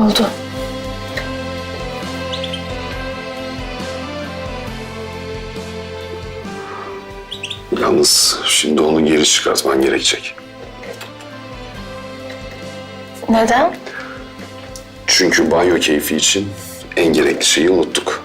oldu. Yalnız şimdi onu geri çıkartman gerekecek. Neden? Çünkü banyo keyfi için en gerekli şeyi unuttuk.